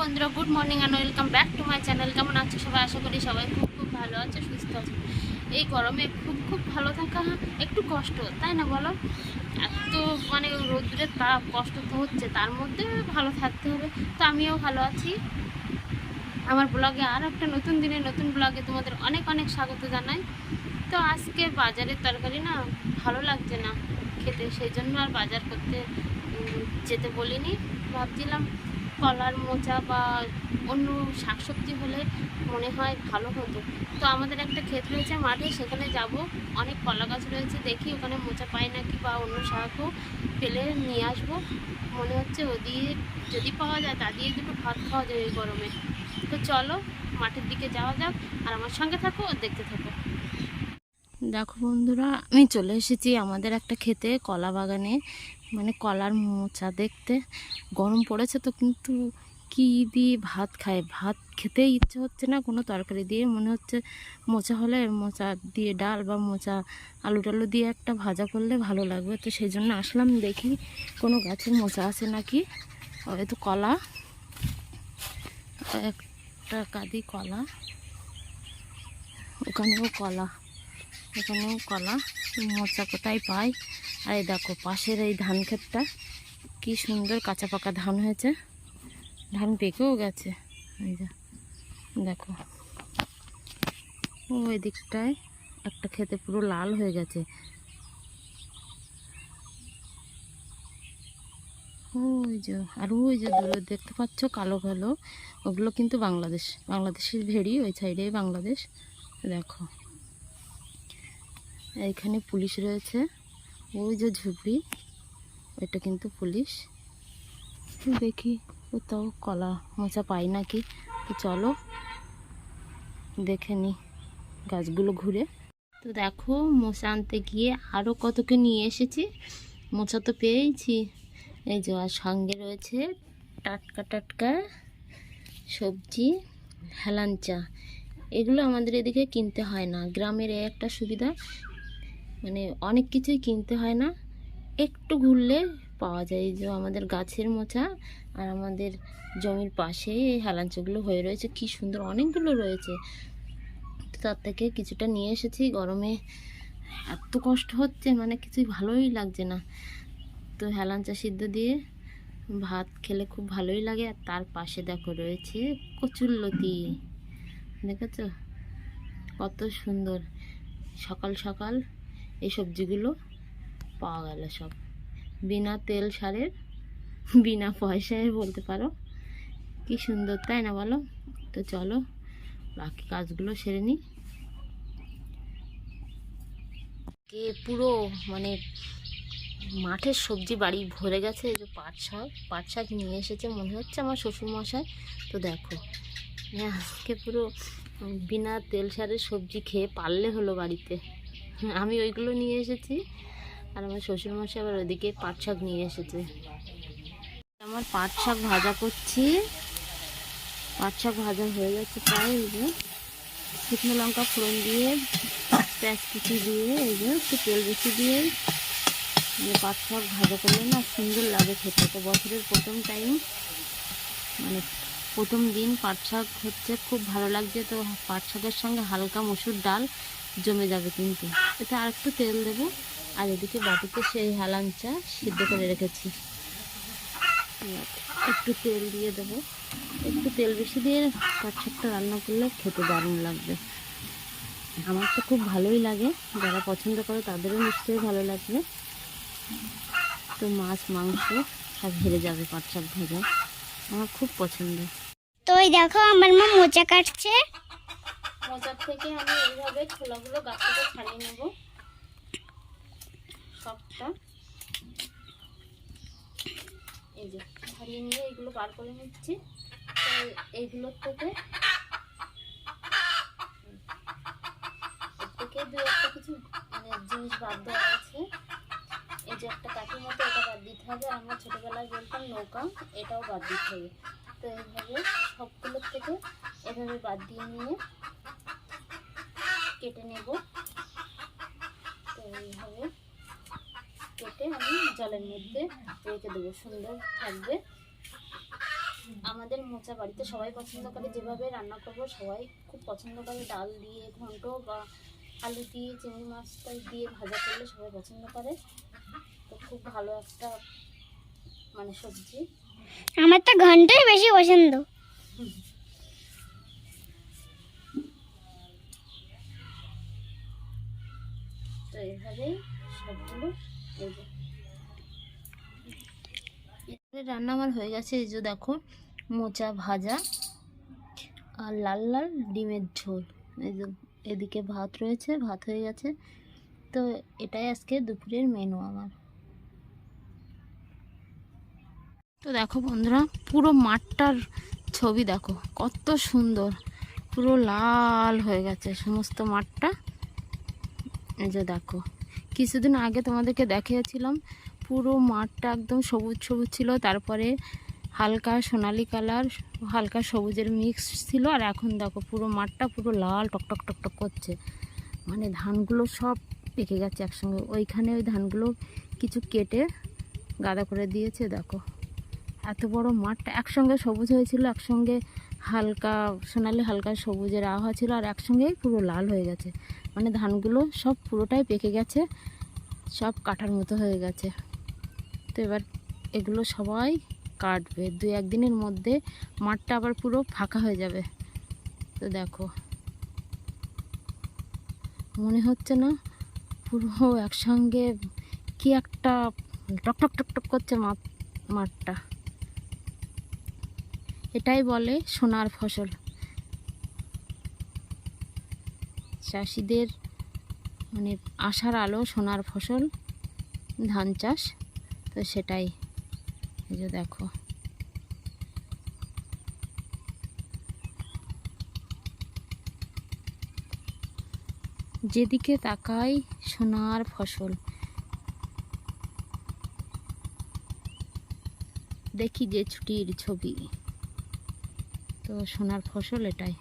বন্ধুরা good morning and welcome back to my channel কেমন আছো সবাই? আশা করি সবাই খুব খুব ভালো আছে, সুস্থ আছে। এই গরমে খুব খুব ভালো থাকা একটু কষ্ট, তাই না বলো? এত মানে রোদ্রের তাপ, কষ্ট তো হচ্ছে, তার মধ্যে ভালো থাকতে হবে। তো আমিও ভালো আছি। আমার ব্লগে আর একটা নতুন দিনে নতুন ব্লগে তোমাদের অনেক অনেক স্বাগত জানাই। তো আজকে বাজারের তরকারি না ভালো লাগছে না খেতে, সেই জন্য আর বাজার করতে যেতে বলিনি। ভাবছিলাম কলার মোচা বা অন্য শাকসবজি হলে মনে হয় ভালো হতো। তো আমাদের একটা ক্ষেত রয়েছে মাঠে, সেখানে যাব। অনেক কলা গাছ রয়েছে, দেখি ওখানে মোচা পাই নাকি বা অন্য শাকও পেলে নিয়ে আসব। মনে হচ্ছে ও দিয়ে যদি পাওয়া যায় তা দিয়ে দুটো ভাত খাওয়া যায় এই গরমে। তো চলো, মাঠের দিকে যাওয়া যাক আর আমার সঙ্গে থাকো আর দেখতে থাকো। দেখো বন্ধুরা, আমি চলে এসেছি আমাদের একটা খেতে কলা বাগানে। মানে কলার মোচা দেখতে গরম পড়েছে তো, কিন্তু কি দিয়ে ভাত খায়? ভাত খেতে ইচ্ছে হচ্ছে না, কোনো তরকারি দিয়ে। মনে হচ্ছে মোচা হলে মোচা দিয়ে ডাল বা মোচা আলু টালু দিয়ে একটা ভাজা করলে ভালো লাগবে। তো সেই জন্য আসলাম দেখি কোনো গাছের মোচা আছে নাকি? হয়তো কলা। একটা কাদি কলা। ওখানেও কলা। ওখানেও কলা। মোচা কোথায় পাই আর এই দেখো, পাশের এই ধান ক্ষেতটা, কি সুন্দর কাঁচা পাকা ধান হয়েছে। ধান পেকেও গেছে। এই যে, দেখো। ওই দিকটায় একটা খেতে পুরো লাল হয়ে গেছে। ওই যে, আর ওই যে, দূরে দেখতে পাচ্ছ কালো কালো। ওগুলো কিন্তু বাংলাদেশ, বাংলাদেশের ভেড়ি, ওই সাইডে বাংলাদেশ। দেখো। এইখানে পুলিশ রয়েছে। ওই যে ঝুপড়ি ওইটা কিন্তু পুলিশ। দেখি কোথাও কলা মোচা পাই নাকি? তো চলো, দেখে নি গাছগুলো ঘুরে। তো দেখো, মোচা আনতে গিয়ে আরও কতকে নিয়ে এসেছি? মোচা তো পেয়েছি এই যে আর সঙ্গে রয়েছে টাটকা টাটকা সবজি হেলাঞ্চা এগুলো আমাদের এদিকে কিনতে হয় না। গ্রামের একটা সুবিধা মানে অনেক কিছুই কিনতে হয় না। একটু ঘুরলে পাওয়া যায় যে আমাদের গাছের মোচা আর আমাদের জমির পাশে এই হেলাঞ্চাগুলো হয়ে রয়েছে। কি সুন্দর অনেকগুলো রয়েছে। তার থেকে কিছুটা নিয়ে এসেছি। গরমে এত কষ্ট হচ্ছে মানে কিছুই ভালোই লাগছে না। তো হেলাঞ্চা সিদ্ধ দিয়ে ভাত খেলে খুব ভালোই লাগে। আর তার পাশে দেখো রয়েছে কচুরলতি। দেখেছ? কত সুন্দর। সকাল সকাল এই সবজিগুলো পাওয়া গেল সব। বিনা তেল সারের বিনা পয়সায় বলতে পারো। কি সুন্দর তাই না বলো? তো চলো বাকি কাজগুলো সেরে নিই কে পুরো মানে মাঠের সবজি বাড়ি ভরে গেছে এই যে পাট শাক পাট শাক নিয়ে এসেছে মনে হচ্ছে আমার শ্বশুরমশাই। তো দেখো হ্যাঁ, আজকে পুরো বিনা তেল সারের সবজি খেয়ে পারলে হলো বাড়িতে। আমি ওইগুলো নিয়ে এসেছি। আর আমার শ্বশুরমশাই আবার ওইদিকে পাট শাক নিয়ে এসেছে। আমার পাট শাক ভাজা করছি। পাট শাক ভাজা হয়ে যাচ্ছে প্রায় এই যে শুকনো লঙ্কা ফোড়ন দিয়ে, পেঁয়াজ কুচি দিয়ে, এই যে একটু তেল বেশি দিয়ে যে পাট শাক ভাজা করলে না সুন্দর লাগে খেতে। তো বছরের প্রথম টাইম মানে প্রথম দিন পাট শাক হচ্ছে খুব ভালো লাগছে। তো পাট শাকের সঙ্গে হালকা মসুর ডাল জমে যাবে কিন্তু। এতে আর একটু তেল দেবো। আর এদিকে বাটিতে সেই হালাঞ্চা সিদ্ধ করে রেখেছি। একটু তেল দিয়ে দেবো। একটু তেল বেশি দিয়ে শাকটা রান্না করলে খেতে দারুণ লাগবে। আমার তো খুব ভালোই লাগে। যারা পছন্দ করে তাদেরও নিশ্চয়ই ভালো লাগবে। তো মাছ, মাংস সব হেরে যাবে পাট শাক ভাজা আমার খুব পছন্দ। তো দেখো, আমার মা মোচা কাটছে। মোচার থেকে আমি এইভাবে ছোলাগুলো গাছ থেকে ছাড়িয়ে নেব। সবটা। এই যে, ছাড়িয়ে নিয়ে এইগুলো বার করে নিচ্ছি। এইগুলোর থেকে থেকে দু একটা কিছু মানে জিনিস বাদ দেওয়া আছে। এই যে একটা কাঠির মতো, এটা বাদ দিতে হবে। আমরা ছোটোবেলায় বলতাম নৌকা, এটাও বাদ দিতে হবে। তো এইভাবে সবগুলোর থেকে এভাবে বাদ দিয়ে নিয়ে কেটে নেব। তো এইভাবে কেটে আমি জলের মধ্যে রেখে দেবো সুন্দর থাকবে। আমাদের মোচা বাড়িতে সবাই পছন্দ করে যেভাবে রান্না করব সবাই খুব পছন্দ করে। ডাল দিয়ে ঘন্ট বা আলু দিয়ে চিংড়ি মাছটা দিয়ে ভাজা করলে সবাই পছন্দ করে। তো খুব ভালো একটা মানে সবজি। আমার তো ঘন্টাই বেশি পছন্দ। তো এইভাবেই সবগুলো রান্না আমার হয়ে গেছে, এই যে দেখো, মোচা ভাজা আর লাল লাল ডিমের ঝোল। এই যে এদিকে ভাত রয়েছে, ভাত হয়ে গেছে। তো এটাই আজকে দুপুরের মেনু আমার। তো দেখো বন্ধুরা, পুরো মাঠটার ছবি দেখো, কত সুন্দর। পুরো লাল হয়ে গেছে সমস্ত মাঠটা। যে দেখো, কিছুদিন আগে তোমাদেরকে দেখিয়েছিলাম, পুরো মাঠটা একদম সবুজ সবুজ ছিল, তারপরে হালকা সোনালি কালার, হালকা সবুজের মিক্স ছিল, আর এখন দেখো পুরো মাঠটা পুরো লাল টকটক টকটক করছে। মানে ধানগুলো সব পেকে গেছে একসঙ্গে, ওইখানে ওই ধানগুলো কিছু কেটে গাদা করে দিয়েছে, দেখো। এত বড় মাঠটা একসঙ্গে সবুজ হয়েছিল, একসঙ্গে হালকা সোনালি হালকা সবুজের আবহাওয়া ছিল, আর একসঙ্গেই পুরো লাল হয়ে গেছে। মানে ধানগুলো সব পুরোটাই পেকে গেছে, সব কাটার মতো হয়ে গেছে। তো এবার এগুলো সবাই কাটবে। দু একদিনের মধ্যে মাঠটা আবার পুরো ফাঁকা হয়ে যাবে। তো দেখো, মনে হচ্ছে না পুরো একসঙ্গে কি একটা টকটক টকটক করছে মাঠ, মাঠটা। এটাই বলে সোনার ফসল। চাষিদের মানে আশার আলো, সোনার ফসল, ধান চাষ, তো সেটাই। এই যে দেখো। যেদিকে তাকাই সোনার ফসল, দেখি যে ছুটির ছবি। তো সোনার ফসল এটাই।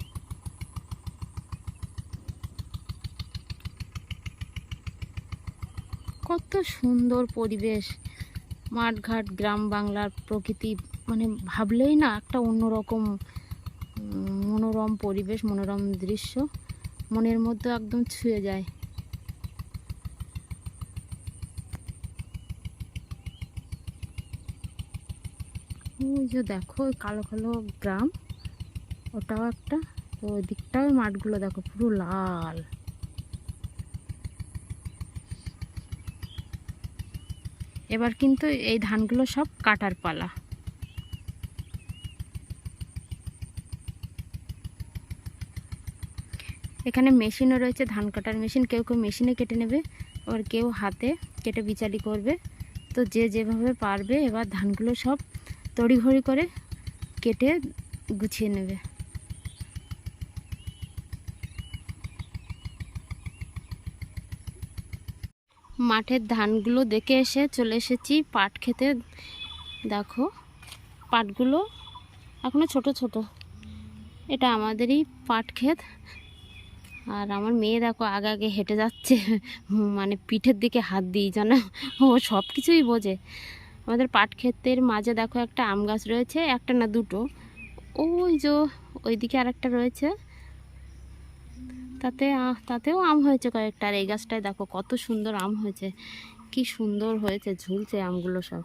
কত সুন্দর পরিবেশ। মাঠঘাট, গ্রাম বাংলার প্রকৃতি মানে ভাবলেই না একটা অন্যরকম মনোরম পরিবেশ, মনোরম দৃশ্য মনের মধ্যে একদম ছুঁয়ে যায়। ওই যে দেখো, ওই কালো কালো গ্রাম, ওটাও একটা ওই দিকটাও মাঠগুলো দেখো, পুরো লাল। এবার কিন্তু এই ধানগুলো সব কাটার পালা। এখানে মেশিনও রয়েছে, ধান কাটার মেশিন। কেউ কেউ মেশিনে কেটে নেবে, আবার কেউ হাতে কেটে বিচালি করবে। তো যে যেভাবে পারবে এবার ধানগুলো সব তড়িঘড়ি করে কেটে গুছিয়ে নেবে। মাঠের ধানগুলো দেখে এসে চলে এসেছি, পাট খেতে। দেখো, পাটগুলো এখনও ছোট ছোট। এটা আমাদেরই পাট ক্ষেত। আর আমার মেয়ে দেখো আগে আগে হেঁটে যাচ্ছে মানে পিঠের দিকে হাত দিই জানো ও সব কিছুই বোঝে। আমাদের পাট ক্ষেতের মাঝে দেখো একটা আম গাছ রয়েছে, একটা না দুটো। ওই যে ওইদিকে আরেকটা রয়েছে। তাতে তাতেও আম হয়েছে কয়েকটা আর এই গাছটায় দেখো কত সুন্দর আম হয়েছে। কি সুন্দর হয়েছে ঝুলছে আমগুলো সব।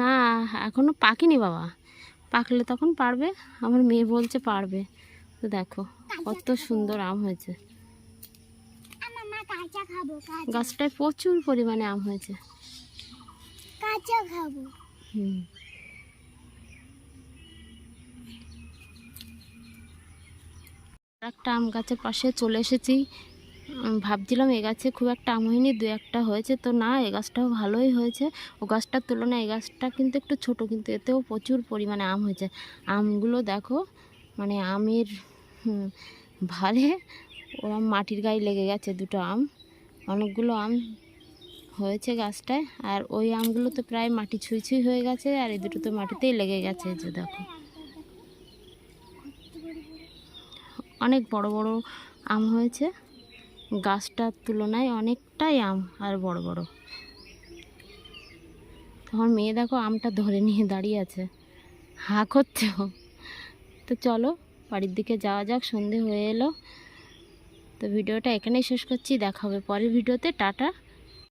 না এখনও পাকেনি বাবা। পাকলে তখন পারবে আমার মেয়ে বলছে পারবে। তো দেখো কত সুন্দর আম হয়েছে। গাছটায় প্রচুর পরিমাণে আম হয়েছে। খাব। একটা আম গাছের পাশে চলে এসেছি। ভাবছিলাম এ গাছে খুব একটা আম হয়নি, দু একটা হয়েছে। তো না, এ গাছটাও ভালোই হয়েছে। ও গাছটার তুলনায় এই গাছটা কিন্তু একটু ছোট, কিন্তু এতেও প্রচুর পরিমাণে আম হয়েছে। আমগুলো দেখো মানে আমের ভারে ওরা মাটির গায়ে লেগে গেছে দুটো আম। অনেকগুলো আম হয়েছে গাছটায়। আর ওই আমগুলো তো প্রায় মাটি ছুঁই ছুঁই হয়ে গেছে, আর এই দুটো তো মাটিতেই লেগে গেছে যে দেখো। অনেক বড় বড় আম হয়েছে। গাছটার তুলনায় অনেকটাই আম আর বড় বড়। তখন মেয়ে দেখো আমটা ধরে নিয়ে দাঁড়িয়ে আছে। হা করছে ও। তো চলো, বাড়ির দিকে যাওয়া যাক, সন্ধে হয়ে এলো। তো ভিডিওটা এখানেই শেষ করছি, দেখা হবে পরের ভিডিওতে, টাটা।